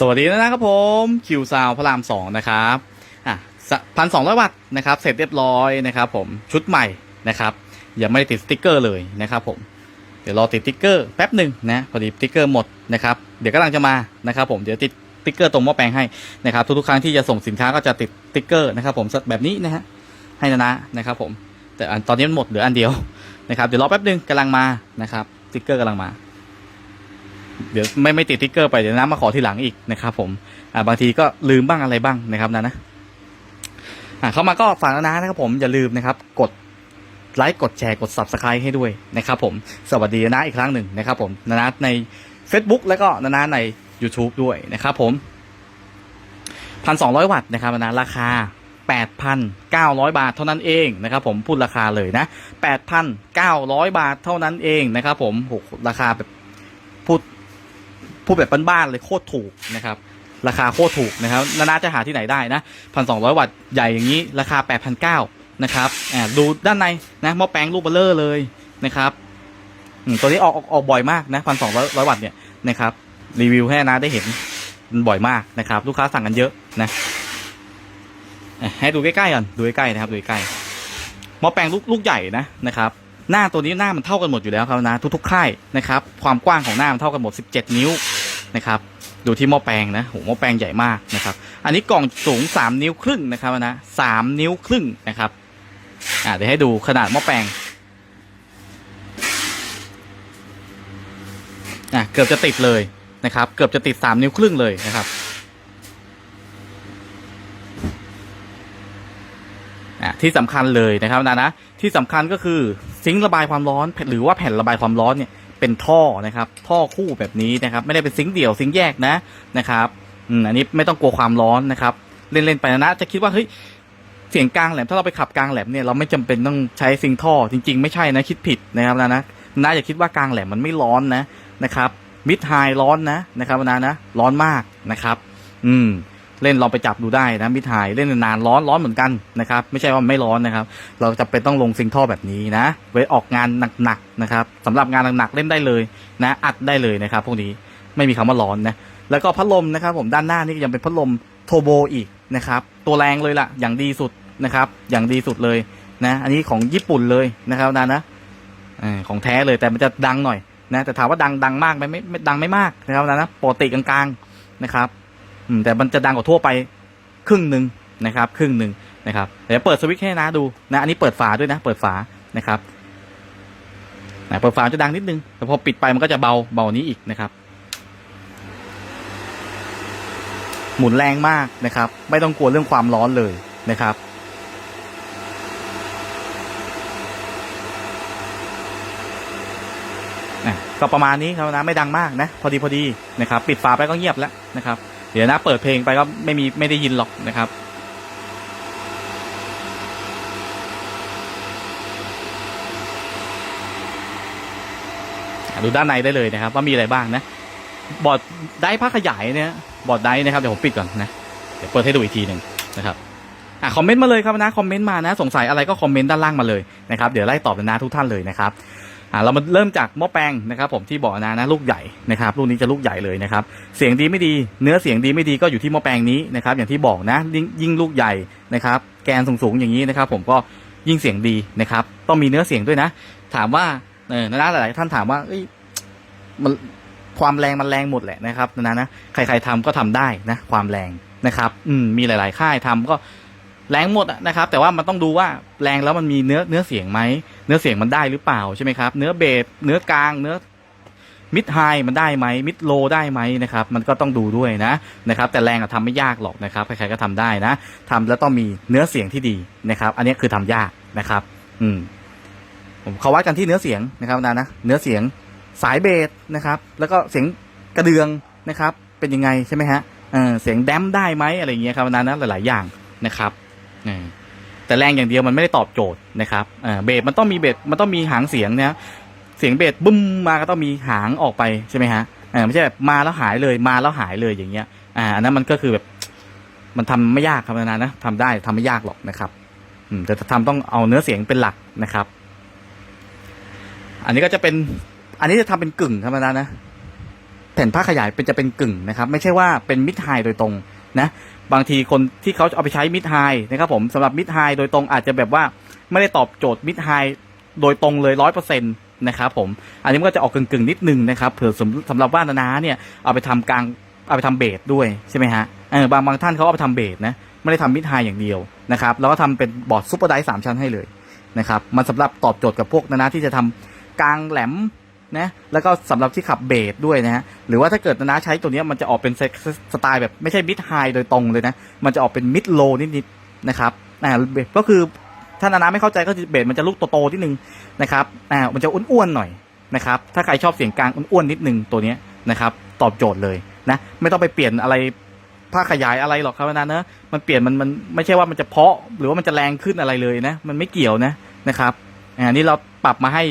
สวัสดีนะครับผมคิวซาวพระรามสองนะครับอะพันสองร้อยวัตต์นะครับเสร็จเรียบร้อยนะครับผมชุดใหม่นะครับยังไม่ได้ติดสติกเกอร์เลยนะครับผมเดี๋ยวรอติดสติกเกอร์แป๊บหนึ่งนะพอดีสติกเกอร์หมดนะครับเดี๋ยวกำลังจะมานะครับผมเดี๋ยวติดสติกเกอร์ตรงหม้อแปลงให้นะครับทุกๆครั้งที่จะส่งสินค้าก็จะติดสติกเกอร์นะครับผมแบบนี้นะฮะให้นะนะนะครับผมแต่อันตอนนี้มันหมดเหลืออันเดียวนะครับเดี๋ยวรอแป๊บหนึ่งกำลังมานะครับสติกเกอร์กำลังมา เดี๋ยวไม่ไม่ติดติ๊กเกอร์ไปเดี๋ยวน้ำมาขอทีหลังอีกนะครับผมอ่าบางทีก็ลืมบ้างอะไรบ้างนะครับนะนะอ่าเข้ามาก็ฝากนะนะครับผมอย่าลืมนะครับ กดไลค์กดแชร์กด subscribe ให้ด้วยนะครับผมสวัสดีนะอีกครั้งหนึ่งนะครับผมนะนะใน Facebook แล้วก็นะนะใน YouTube ด้วยนะครับผมพันสองร้อยวัตต์นะครับนะราคา 8,900 บาทเท่านั้นเองนะครับผมพูดราคาเลยนะ 8,900 บาทเท่านั้นเองนะครับผมโหราคาแบบพูด พูดแบบบ้านๆเลยโคตรถูกนะครับราคาโคตรถูกนะครับนานาจะหาที่ไหนได้นะพันสองร้อยวัตต์ใหญ่อย่างนี้ราคาแปดพันเก้านะครับอ่าดูด้านในนะหม้อแปลงลูกเบลเลอร์เลยนะครับตัวนี้ออกออกออกบ่อยมากนะพันสองร้อยร้อยวัตต์เนี่ยนะครับรีวิวให้นาได้เห็นบ่อยมากนะครับ ลูกค้าสั่งกันเยอะนะให้ดูใกล้ๆก่อนดูใกล้ๆนะครับดูใกล้หม้อแปลงลูกลูกใหญ่นะนะครับ หน้าตัวนี้หน้ามันเท่ากันหมดอยู่แล้วครับนะทุกๆค่ายนะครับ ความกว้างของหน้ามันเท่ากันหมด 17 นิ้ว นะครับ ดูที่หม้อแปลงนะโหหม้อแปลงใหญ่มากนะครับ อันนี้กล่องสูง 3 นิ้วครึ่งนะครับนะสามนิ้วครึ่งนะครับอ่าเดี๋ยวให้ดูขนาดหม้อแปลงอะเกือบจะติดเลยนะครับ เกือบจะติด 3 นิ้วครึ่งเลยนะครับอะที่สำคัญเลยนะครับนะนะที่สำคัญก็คือซิงระบายความร้อน หรือว่าแผ่นระบายความร้อนเนี่ย เป็นท่อนะครับ ท่อคู่แบบนี้นะครับ ไม่ได้เป็นซิงเดี่ยวซิงแยกนะนะครับอืมอันนี้ไม่ต้องกลัวความร้อนนะครับ เล่นๆไปนะนะจะคิดว่าเฮ้ยเสียงกลางแหลมถ้าเราไปขับกลางแหลมเนี่ยเราไม่จำเป็นต้องใช้ซิงท่อ จริง ๆ ไม่ใช่นะคิดผิดนะครับนะนะนะอย่าคิดว่ากลางแหลมมันไม่ร้อนนะนะครับมิดไฮร้อนนะนะครับนะนะร้อนมากนะครับ อืม เล่นลองไปจับดูได้นะมิดไฮเล่นนานร้อนร้อนเหมือนกันนะครับ ไม่ใช่ว่าไม่ร้อนนะครับ เราจะเป็นต้องลงซิงท่อแบบนี้นะ ไว้ออกงานหนักๆนะครับสำหรับงานหนักๆเล่นได้เลยนะ อัดได้เลยนะครับ พวกนี้ไม่มีคำว่าร้อนนะแล้วก็พัดลมนะครับ ผมด้านหน้านี่ยังเป็นพัดลมโทโบอีกนะครับ ตัวแรงเลยล่ะ อย่างดีสุดนะครับ อย่างดีสุดเลยนะ อันนี้ของญี่ปุ่นเลยนะครับนะนะของแท้เลยแต่มันจะดังหน่อยนะแต่ถามว่าดังดังมากไหมไม่ไม่ดังไม่มากนะครับนะนะปกติกลางๆนะครับ แต่มันจะดังกว่าทั่วไปครึ่งหนึ่งนะครับ ครึ่งหนึ่งนะครับเดี๋ยวเปิดสวิตช์ให้นะดูนะอันนี้เปิดฝาด้วยนะ เปิดฝานะครับนะเปิดฝาจะดังนิดนึงแต่พอปิดไปมันก็จะเบาเบานี้อีกนะครับ หมุนแรงมากนะครับ ไม่ต้องกลัวเรื่องความร้อนเลยนะครับก็ประมาณนี้ครับนะไม่ดังมากนะ พอดีพอดีนะครับ ปิดฝาไปก็เงียบแล้วนะครับ ดี๋ยวนะเปิดเพลงไปก็ไม่มีไม่ได้ยินหรอกนะครับ ดูด้านในได้เลยนะครับ ว่ามีอะไรบ้างนะ บอร์ดไดร์ผ้าขยายเนี่ยบอร์ดไดร์นะครับเดี๋ยวผมปิดก่อนนะเดี๋ยวเปิดให้ดูอีกทีหนึ่งนะครับอะคอมเมนต์มาเลยครับนะคอมเมนต์มานะ สงสัยอะไรก็คอมเมนต์ด้านล่างมาเลยนะครับเดี๋ยวไล่ตอบนะทุกท่านเลยนะครับ อ่าเรามาเริ่มจากหม้อแปลงนะครับ ผมที่บอกนะนะลูกใหญ่นะครับลูกนี้จะลูกใหญ่เลยนะครับ เสียงดีไม่ดี เนื้อเสียงดีไม่ดีก็อยู่ที่หม้อแปลงนี้นะครับ อย่างที่บอกนะยิ่งยิ่งลูกใหญ่นะครับ แกนสูงๆอย่างนี้นะครับ ผมก็ยิ่งเสียงดีนะครับ ต้องมีเนื้อเสียงด้วยนะ ถามว่าเออนะหลายๆท่านถามว่ามันความแรงมันแรงหมดแหละนะครับนะนะใครๆทำก็ทำได้นะ ความแรงนะครับ อืมมีหลาย ๆ ค่ายทำก็ แรงหมดนะครับ แต่ว่ามันต้องดูว่าแรงแล้วมันมีเนื้อเนื้อเสียงไหมเนื้อเสียงมันได้หรือเปล่าใช่ไหมครับ เนื้อเบสเนื้อกลางเนื้อมิดไฮมันได้ไหมมิดโลได้ไหมนะครับ มันก็ต้องดูด้วยนะนะครับ แต่แรงอะทำไม่ยากหรอกนะครับใครๆก็ทำได้นะทำแล้วต้องมีเนื้อเสียงที่ดีนะครับ อันนี้คือทำยากนะครับ อืมเขาวัดกันที่เนื้อเสียงนะครับนะนะเนื้อเสียงสายเบสนะครับ แล้วก็เสียงกระเดืองนะครับ เป็นยังไงใช่ไหมฮะเออเสียงแดมได้ไหมอะไรอย่างเงี้ยครับนะนะหลาย ๆ อย่างนะครับ แต่แรงอย่างเดียวมันไม่ได้ตอบโจทย์นะครับเบสมันต้องมีเบสมันต้องมีหางเสียงนะเสียงเบสบึ้มมาก็ต้องมีหางออกไปใช่ไหมฮะไม่ใช่แบบมาแล้วหายเลยมาแล้วหายเลยอย่างเงี้ยอ่าอันนั้นมันก็คือแบบมันทำไม่ยากครับนะนะทำได้ทำไม่ยากหรอกนะครับอืมแต่จะทำต้องเอาเนื้อเสียงเป็นหลักนะครับ อันนี้ก็จะเป็น อันนี้จะทำเป็นกึ่งธรรมดานะแผ่นผ้าขยายเป็นจะเป็นกึ่งนะครับ ไม่ใช่ว่าเป็นมิดไฮโดยตรงนะ บางทีคนที่เขาเอาไปใช้มิดไฮนะครับผมสำหรับมิดไฮโดยตรงอาจจะแบบว่าไม่ได้ตอบโจทย์มิดไฮโดยตรงเลยร้อยเปอร์เซ็นต์นะครับผม อันนี้มันก็จะออกกึ่งๆนิดนึงนะครับเผื่อสำหรับว่านานาเนี่ยเอาไปทำกลางเอาไปทำเบสด้วยใช่ไหมฮะเออบางบางท่านเขาเอาไปทำเบสนะไม่ได้ทำมิดไฮอย่างเดียวนะครับแล้วก็ทำเป็นบอร์ดซูเปอร์ไดสามชั้นให้เลยนะครับมันสำหรับตอบโจทย์กับพวกนานาที่จะทำกลางแหลม นะแล้วก็สำหรับที่ขับเบสด้วยนะฮะหรือว่าถ้าเกิดนานาใช้ตัวนี้มันจะออกเป็นสสไตล์แบบไม่ใช่มิดไฮโดยตรงเลยนะ มันจะออกเป็นมิดโลนิดๆนะครับอ่าเบสก็คือถ้านานาไม่เข้าใจก็คือเบสมันจะลูกโตๆนิดนึงนะครับอ่ามันจะอ้วนๆหน่อยนะครับถ้าใครชอบเสียงกลางอ้วนๆนิดนึงตัวนี้นะครับตอบโจทย์เลยนะไม่ต้องไปเปลี่ยนอะไรผ้าขยายอะไรหรอกครับนะเนอะมันเปลี่ยนมันมันไม่ใช่ว่ามันจะเพาะหรือว่ามันจะแรงขึ้นอะไรเลยนะ มันไม่เกี่ยวนะนะครับอ่านี่เราปรับมาให้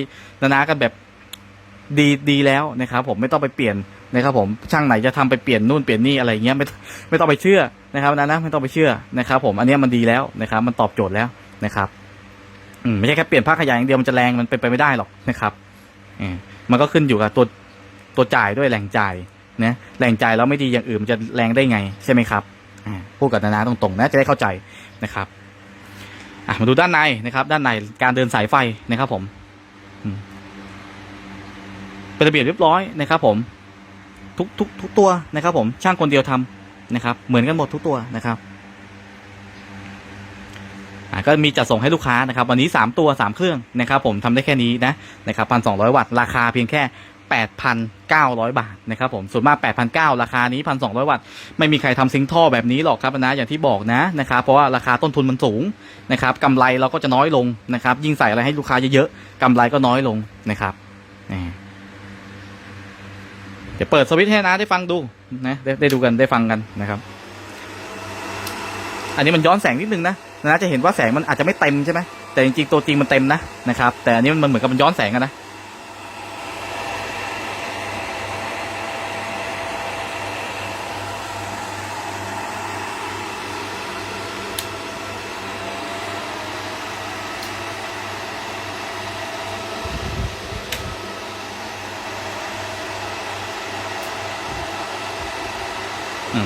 นานากันแบบ ดีดีแล้วนะครับผมไม่ต้องไปเปลี่ยนนะครับผมช่างไหนจะทำไปเปลี่ยนนู่นเปลี่ยนนี่อะไรเงี้ยไม่ไม่ต้องไปเชื่อนะครับนะนะไม่ต้องไปเชื่อนะครับ ผมอันนี้มันดีแล้วนะครับ มันตอบโจทย์แล้วนะครับอืมไม่ใช่แค่เปลี่ยนผ้าขยายอย่างเดียวมันจะแรงมันเป็นไปไม่ได้หรอกนะครับอืมมันก็ขึ้นอยู่กับตัวตัวจ่ายด้วยแรงจ่ายนะแรงจ่ายแล้วไม่ดีอย่างอื่นมันจะแรงได้ไงใช่ไหมครับอ่าพูดกับนานาตรงๆนะจะได้เข้าใจนะครับอะมาดูด้านในนะครับ ด้านในการเดินสายไฟนะครับ ผมอืม เป็นระเบียบเรียบร้อยนะครับผมทุกทุกทุกตัวนะครับ ผมช่างคนเดียวทำนะครับ เหมือนกันหมดทุกตัวนะครับก็มีจัดส่งให้ลูกค้านะครับ วันนี้ 3 ตัว 3 เครื่องนะครับ ผมทำได้แค่นี้นะนะครับพันสองวัตต์ราคาเพียงแค่ 8,900 บาทนะครับผมส่วนมาก8,900ราคานี้ 1,200 วัตต์ไม่มีใครทำซิงค์ท่อแบบนี้หรอกครับนะอย่างที่บอกนะนะครับเพราะว่าราคาต้นทุนมันสูงนะครับกำไรเราก็จะน้อยลงนะครับ ยิ่งใส่อะไรให้ลูกค้าเยอะๆกำไรก็น้อยลงนะครับนี่ เดี๋ยวเปิดสวิตช์ให้นะได้ฟังดูนะได้ได้ดูกันได้ฟังกันนะครับ อันนี้มันย้อนแสงนิดนึงนะนะจะเห็นว่าแสงมันอาจจะไม่เต็มใช่ไหมแต่จริงๆตัวจริงมันเต็มนะนะครับ แต่อันนี้มันเหมือนกับมันย้อนแสงกันนะ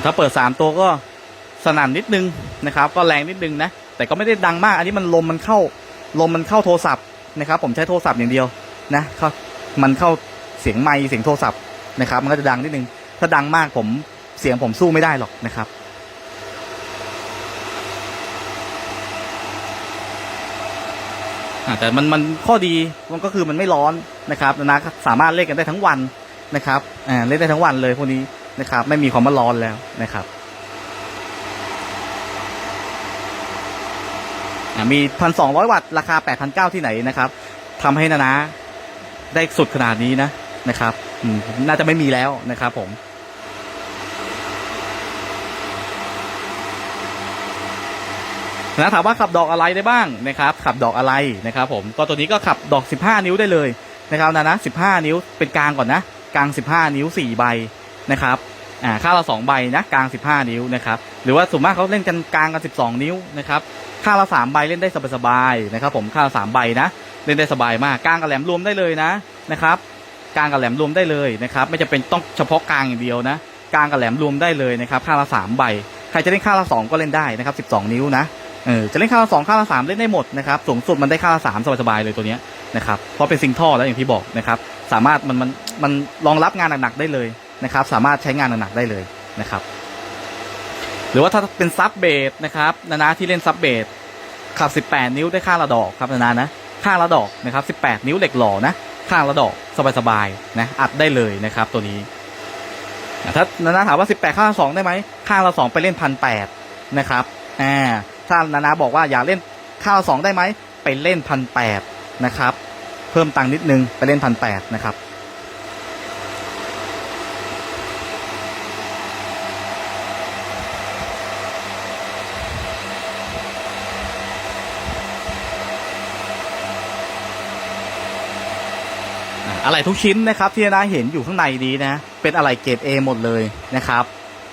ถ้าเปิดสามตัวก็สนั่นนิดนึงนะครับ ก็แรงนิดนึงนะ แต่ก็ไม่ได้ดังมาก อันนี้มันลมมันเข้าลมมันเข้าโทรศัพท์นะครับ ผมใช้โทรศัพท์อย่างเดียวนะเข้ามันเข้าเสียงไมค์เสียงโทรศัพท์นะครับ มันก็จะดังนิดนึง ถ้าดังมากผมเสียงผมสู้ไม่ได้หรอกนะครับแต่มันมันข้อดีมันก็คือมันไม่ร้อนนะครับนะสามารถเล่นกันได้ทั้งวันนะครับอ่าเล่นได้ทั้งวันเลยพวกนี้ นะครับ ไม่มีความว่าร้อนแล้วนะครับอ่ามีพันสองร้อยวัตต์ราคาแปดพันเก้าที่ไหนนะครับทำให้นานาได้สุดขนาดนี้นะนะครับอืมน่าจะไม่มีแล้วนะครับผมนะถามว่าขับดอกอะไรได้บ้างนะครับ ขับดอกอะไรนะครับ ผมก็ตัวนี้ก็ขับดอก 15 นิ้วได้เลยนะครับนะนะ15 นิ้วเป็นกลางก่อนนะกลาง 15 นิ้ว 4 ใบนะครับ อ่าข้างละ2ใบนะกลาง15นิ้วนะครับหรือว่าส่วนมากเขาเล่นกันกลางกัน12นิ้วนะครับข้างละ3ใบเล่นได้สบายๆนะครับผมข้างละ3ใบนะเล่นได้สบายมากกลางกับแหลมรวมได้เลยนะนะครับกลางกับแหลมรวมได้เลยนะครับไม่จำเป็นต้องเฉพาะกลางอย่างเดียวนะกลางกับแหลมรวมได้เลยนะครับข้างละ3ใบใครจะเล่นข้างละ2ก็เล่นได้นะครับ12นิ้วนะเออจะเล่นค่าละสองค่าละสามเล่นได้หมดนะครับสูงสุดมันได้ค่าละสามสบายๆเลยตัวเนี้ยนะครับเพราะเป็นซิงท่อแล้วอย่างที่บอกนะครับสามารถมันมันมันรองรับงานหนักๆได้เลย นะครับ สามารถใช้งานหนักๆได้เลยนะครับ หรือว่าถ้าเป็นซับเบสนะครับนานาที่เล่นซับเบสขับ 18 นิ้วได้ค่าละดอกครับนานานะค่าละดอกนะครับ 18 นิ้วเหล็กหล่อนะค่าละดอกสบายๆนะอัดได้เลยนะครับ ตัวนี้ถ้านานาถามว่า 18ค่าละสองได้ไหมค่าละสองไปเล่นพันแปดนะครับอ่าถ้านานาบอกว่าอยากเล่นข้าวสองได้ไหมไปเล่นพันแปดนะครับ เพิ่มตังค์นิดนึงไปเล่นพันแปดนะครับ อะไรทุกชิ้นนะครับที่นาเห็นอยู่ข้างในนี้นะ เป็นอะไรเกรด A หมดเลยนะครับ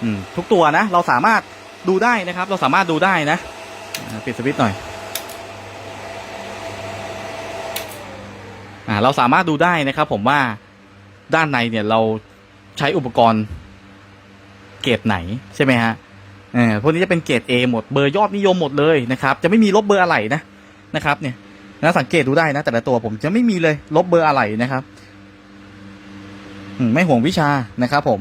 อืมทุกตัวนะ เราสามารถดูได้นะครับ เราสามารถดูได้นะปิดสวิตช์หน่อยอ่าเราสามารถดูได้นะครับ ผมว่าด้านในเนี่ยเราใช้อุปกรณ์เกรดไหนใช่ไหมฮะเออพวกนี้จะเป็นเกรด A หมดเบอร์ยอดนิยมหมดเลยนะครับ จะไม่มีลบเบอร์อะไรนะนะครับ เนี่ยนะสังเกตดูได้นะ แต่ละตัวผมจะไม่มีเลยลบเบอร์อะไรนะครับ ไม่ห่วงวิชานะครับ ผม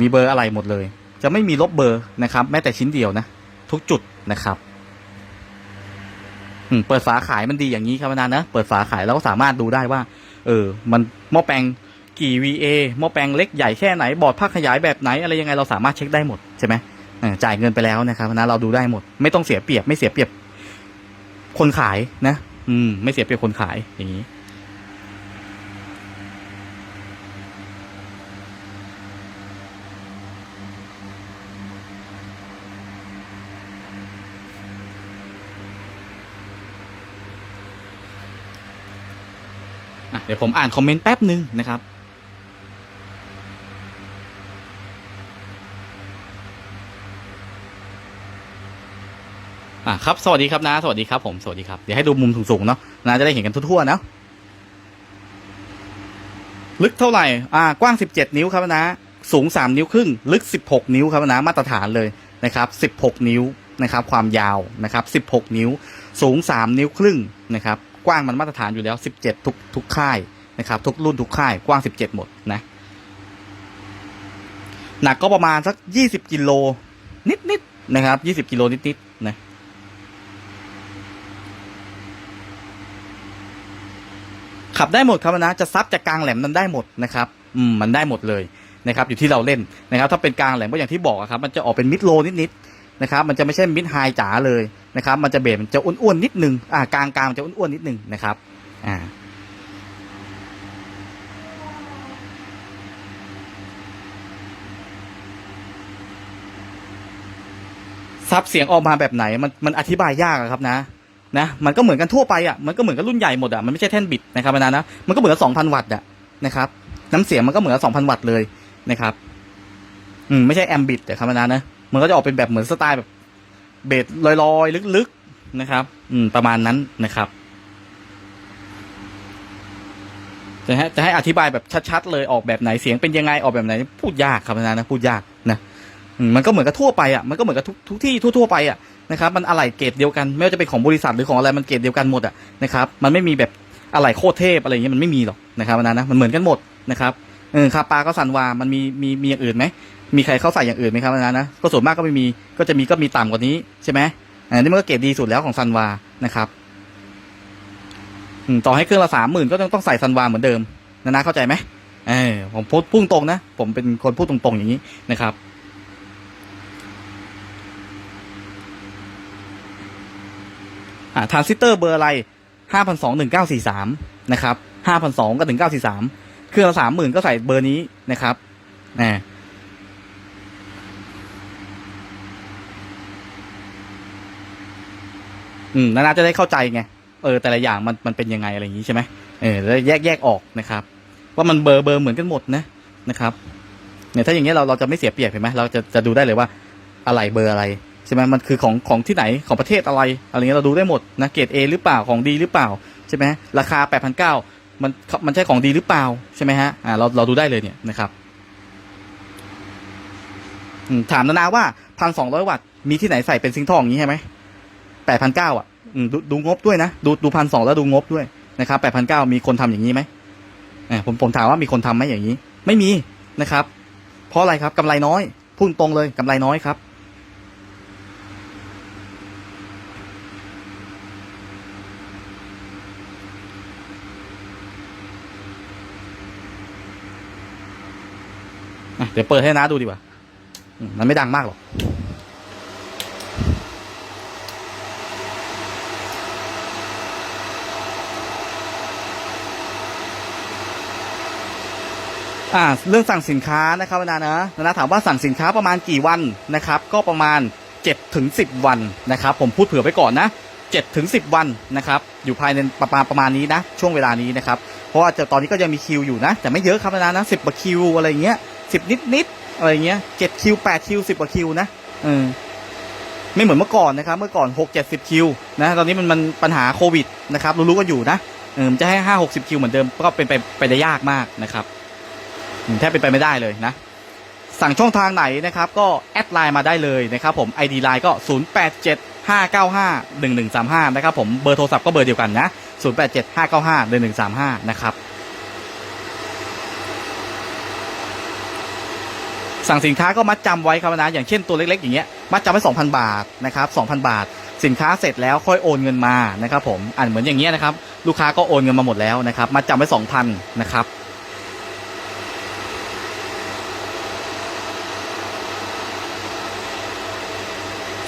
มีเบอร์อะไรหมดเลย จะไม่มีลบเบอร์นะครับ แม้แต่ชิ้นเดียวนะทุกจุดนะครับเปิดฝาขายมันดีอย่างนี้ครับนานะเปิดฝาขายแล้วก็สามารถดูได้ว่า เออ มันหม้อแปลงกี่ VA หม้อแปลงเล็กใหญ่แค่ไหน บอร์ดภาคขยายแบบไหนอะไรยังไงเราสามารถเช็คได้หมดใช่ไหมจ่ายเงินไปแล้วนะครับนะเราดูได้หมด ไม่ต้องเสียเปรียบไม่เสียเปรียบคนขายนะ อืม ไม่เสียเปรียบคนขายอย่างนี้ เดี๋ยวผมอ่านคอมเมนต์แป๊บหนึ่งนะครับ อะครับ สวัสดีครับนะ สวัสดีครับผม สวัสดีครับ เดี๋ยวให้ดูมุมสูงๆเนาะนะจะได้เห็นกันทั่วๆเนาะลึกเท่าไหร่ อ่า กว้าง 17 นิ้วครับนะ สูง 3 นิ้วครึ่ง ลึก 16 นิ้วครับนะ มาตรฐานเลยนะครับ 16 นิ้วนะครับ ความยาวนะครับ 16 นิ้ว สูง 3 นิ้วครึ่งนะครับ กว้างมันมาตรฐานอยู่แล้ว 17 ทุกทุกค่ายนะครับ ทุกรุ่นทุกค่ายกว้าง 17 หมดนะ หนักก็ประมาณสัก 20 กิโล นิดๆนะครับ 20 กิโลนิดๆนะขับได้หมดครับนะ จะซับจากกลางแหลมนั้นได้หมดนะครับอืมมันได้หมดเลยนะครับ อยู่ที่เราเล่นนะครับ ถ้าเป็นกลางแหลมก็อย่างที่บอกครับ มันจะออกเป็นมิดโลนิดๆ นะครับ มันจะไม่ใช่มิดไฮจ๋าเลยนะครับ มันจะเบสมันจะอ้วนๆนิดนึงอ่ากลางกลางจะอ้วนๆนิดนึงนะครับอ่าซับเสียงออกมาแบบไหนมันมันอธิบายยากอะครับนะนะมันก็เหมือนกันทั่วไปอะมันก็เหมือนกับรุ่นใหญ่หมดอะมันไม่ใช่แท่นบิดนะครับนะนะมันก็เหมือนกับสองพันวัตต์อะนะครับน้ำเสียงมันก็เหมือนกับสองพันวัตต์เลยนะครับ อืมไม่ใช่แอมบิดแต่ครับนะนะ มันก็จะออกเป็นแบบเหมือนสไตล์แบบเบสลอยๆ ลึกๆนะครับ อืมประมาณนั้นนะครับจะให้จะให้อธิบายแบบชัดๆเลยออกแบบไหนเสียงเป็นยังไงออกแบบไหน พูดยากครับนะนะพูดยากนะมมันก็เหมือนกับทั่วไปอะมันก็เหมือนกับทุกทุกที่ทั่วๆไปอะนะครับมันอะไหล่เกรดเดียวกันไม่ว่าจะเป็นของบริษัทหรือของอะไรมันเกรดเดียวกันหมดอะนะครับมันไม่มีแบบอะไหล่โคตรเทพอะไรอย่างเงี้ยมันไม่มีหรอกนะครับนะนะมันเหมือนกันหมดนะครับเออคาปาก็สันวา มันมีมีมีอย่างอื่นไหม มีใครเข้าใส่อย่างอื่นไหมครับนะนะก็ส่วนมากก็ไม่มีก็จะมีก็มีต่ำกว่านี้ใช่ไหมอันนี้มันก็เกรดดีสุดแล้วของซันวานะครับต่อให้เครื่องละสามหมื่นก็ต้องต้องใส่ซันวาเหมือนเดิมนะนะเข้าใจไหมเออผมพูดพุ่งตรงนะ ผมเป็นคนพูดตรงๆอย่างนี้นะครับ อ่าทรานซิสเตอร์เบอร์อะไรห้าพันสองหนึ่งเก้าสี่สามนะครับห้าพันสองก็ถึงเก้าสี่สามเครื่องละสามหมื่นก็ใส่เบอร์นี้นะครับอ่า อืมนานาจะได้เข้าใจไงเออแต่ละอย่างมันมันเป็นยังไงอะไรอย่างนี้ใช่ไหมเออแล้วแยกแยกออกนะครับ ว่ามันเบอร์เบอร์เหมือนกันหมดนะนะครับเนี่ยถ้าอย่างเงี้ยเราเราจะไม่เสียเปรียบเห็นไหมเราจะจะดูได้เลยว่าอะไรเบอร์อะไรใช่ไหมมันคือของของที่ไหนของประเทศอะไรอะไรเงี้ยเราดูได้หมดนะเกรด A หรือเปล่าของดีหรือเปล่าใช่ไหมราคาแปดพันเก้ามันมันใช่ของดีหรือเปล่าใช่ไหมฮะอ่าเราเราดูได้เลยเนี่ยนะครับถามนานาว่าพันสองร้อยวัตต์มีที่ไหนใส่เป็นซิงทองอย่างนี้ใช่ไหม แปดพันเก้าอะดูดูงบด้วยนะ ดูดูพันสองแล้วดูงบด้วยนะครับแปดพันเก้ามีคนทำอย่างนี้ไหมผมผมถามว่ามีคนทำไหมอย่างนี้ ไม่มีนะครับ เพราะอะไรครับกำไรน้อยพุ่งตรงเลยกำไรน้อยครับเดี๋ยวเปิดให้น้าดูดีกว่า มันไม่ดังมากหรอก อ่าเรื่องสั่งสินค้านะครับนานะนานะถามว่าสั่งสินค้าประมาณกี่วันนะครับ ก็ประมาณ7ถึง10 วันนะครับ ผมพูดเผื่อไว้ก่อนนะ7ถึง10 วันนะครับ อยู่ภายในประมาณประมาณนี้นะ ช่วงเวลานี้นะครับ เพราะว่าจะตอนนี้ก็ยังมีคิวอยู่นะ แต่ไม่เยอะครับนานะสิบกว่าคิวอะไรเงี้ยสิบนิดนิดๆอะไรเงี้ยเจ็ดคิวแปดคิวสิบกว่าคิวนะเออไม่เหมือนเมื่อก่อนนะครับ เมื่อก่อนหกเจ็ดสิบคิวนะตอนนี้มันมันปัญหาโควิดนะครับรู้ๆกันอยู่นะเออจะให้ห้าหกสิบคิวเหมือนเดิมก็เป็นไปไปได้ยากมากนะครับ แทบเป็นไปไม่ได้เลยนะ สั่งช่องทางไหนนะครับ ก็แอดไลน์มาได้เลยนะครับผม ID ไลน์ก็ 087 595 1135 นะครับผมเบอร์โทรศัพท์ก็เบอร์เดียวกันนะ 087 595 1135 นะครับสั่งสินค้าก็มัดจำไว้ครับนะอย่างเช่นตัวเล็กๆ อย่างเงี้ยมัดจำไว้2,000บาทนะครับ2,000บาท สินค้าเสร็จแล้วค่อยโอนเงินมานะครับผมอ่านเหมือนอย่างเงี้ยนะครับลูกค้าก็โอนเงินมาหมดแล้วนะครับมัดจำไว้2,000นะครับ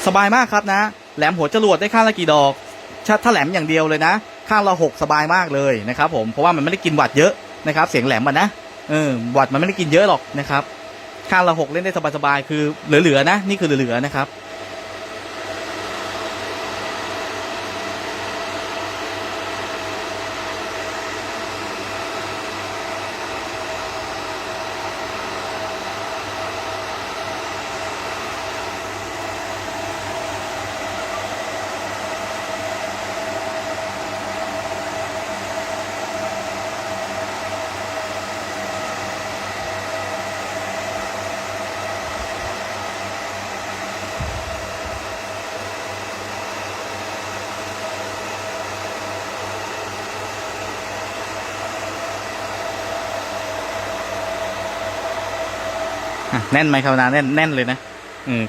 สบายมากครับนะ แหลมหัวจรวดได้ข้างละกี่ดอกถ้าแหลมอย่างเดียวเลยนะ ข้างละหกสบายมากเลยนะครับผมเพราะว่ามันไม่ได้กินวัดเยอะนะครับ เสียงแหลมมันนะเออวัดมันไม่ได้กินเยอะหรอกนะครับข้างละหกเล่นได้สบายๆคือเหลือๆนะ นี่คือเหลือๆนะครับ แน่นไหมครับนะแน่นแน่นเลยนะ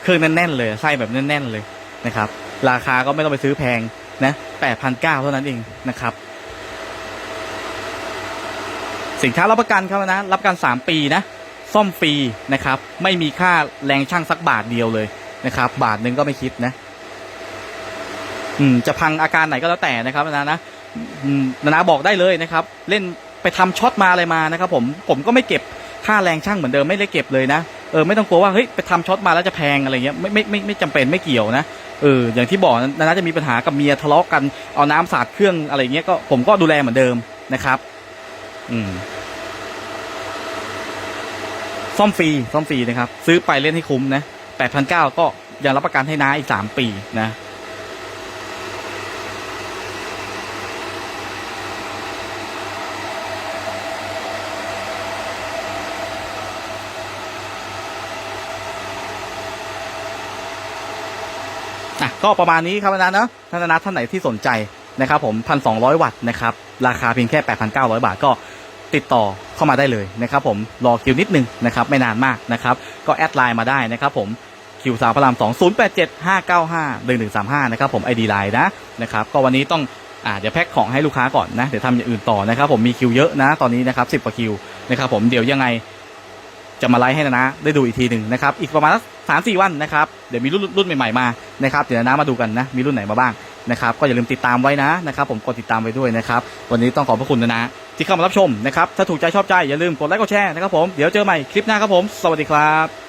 เครื่องแน่นๆเลยไส้แบบแน่นๆเลยนะครับ ราคาก็ไม่ต้องไปซื้อแพงนะแปดพันเก้าเท่านั้นเองนะครับ สินค้ารับประกันครับนะรับประกันสามปีนะซ่อมฟรีนะครับ ไม่มีค่าแรงช่างสักบาทเดียวเลยนะครับ บาทหนึ่งก็ไม่คิดนะอืมจะพังอาการไหนก็แล้วแต่นะครับนะนะนานาบอกได้เลยนะครับ เล่นไปทำช็อตมาอะไรมานะครับ ผมผมก็ไม่เก็บ ค่าแรงช่างเหมือนเดิมไม่ได้เก็บเลยนะเออไม่ต้องกลัวว่าเฮ้ยไปทำช็อตมาแล้วจะแพงอะไรเงี้ยไม่ไม่ไม่ไม่จำเป็นไม่เกี่ยวนะเอออย่างที่บอกนานาจะมีปัญหากับเมียทะเลาะกันเอาน้ำสาดเครื่องอะไรเงี้ยก็ผมก็ดูแลเหมือนเดิมนะครับ อืมซ่อมฟรีซ่อมฟรีนะครับ ซื้อไปเล่นให้คุ้มนะแปดพันเก้าก็ยังรับประกันให้น้าอีกสามปีนะ ก็ประมาณนี้ครับนะเนาะท่านนะท่านไหนที่สนใจนะครับผมพันสองร้อยวัตต์นะครับราคาเพียงแค่แปดพันเก้าร้อยบาทก็ติดต่อเข้ามาได้เลยนะครับผมรอคิวนิดนึงนะครับไม่นานมากนะครับก็แอดไลน์มาได้นะครับผมคิวสาวพระรามสองศูนย์แปดเจ็ดห้าเก้าห้าหนึ่งหนึ่งสามห้านะครับผมไอดีไลน์นะนะครับก็วันนี้ต้องอ่าเดี๋ยวแพ็คของให้ลูกค้าก่อนนะเดี๋ยวทำอย่างอื่นต่อนะครับผมมีคิวเยอะนะตอนนี้นะครับสิบกว่าคิวนะครับผมเดี๋ยวยังไงจะมาไลฟ์ให้นะนะได้ดูอีกทีหนึ่งนะครับอีกประมาณ สามสี่วันนะครับ เดี๋ยวมีรุ่นรุ่นใหม่ๆมานะครับเดี๋ยวน้ามาดูกันนะ มีรุ่นไหนมาบ้างนะครับ ก็อย่าลืมติดตามไว้นะนะครับ ผมกดติดตามไว้ด้วยนะครับ วันนี้ต้องขอบพระคุณนะนะที่เข้ามารับชมนะครับ ถ้าถูกใจชอบใจอย่าลืมกดไลค์กดแชร์นะครับผม เดี๋ยวเจอใหม่คลิปหน้าครับผม สวัสดีครับ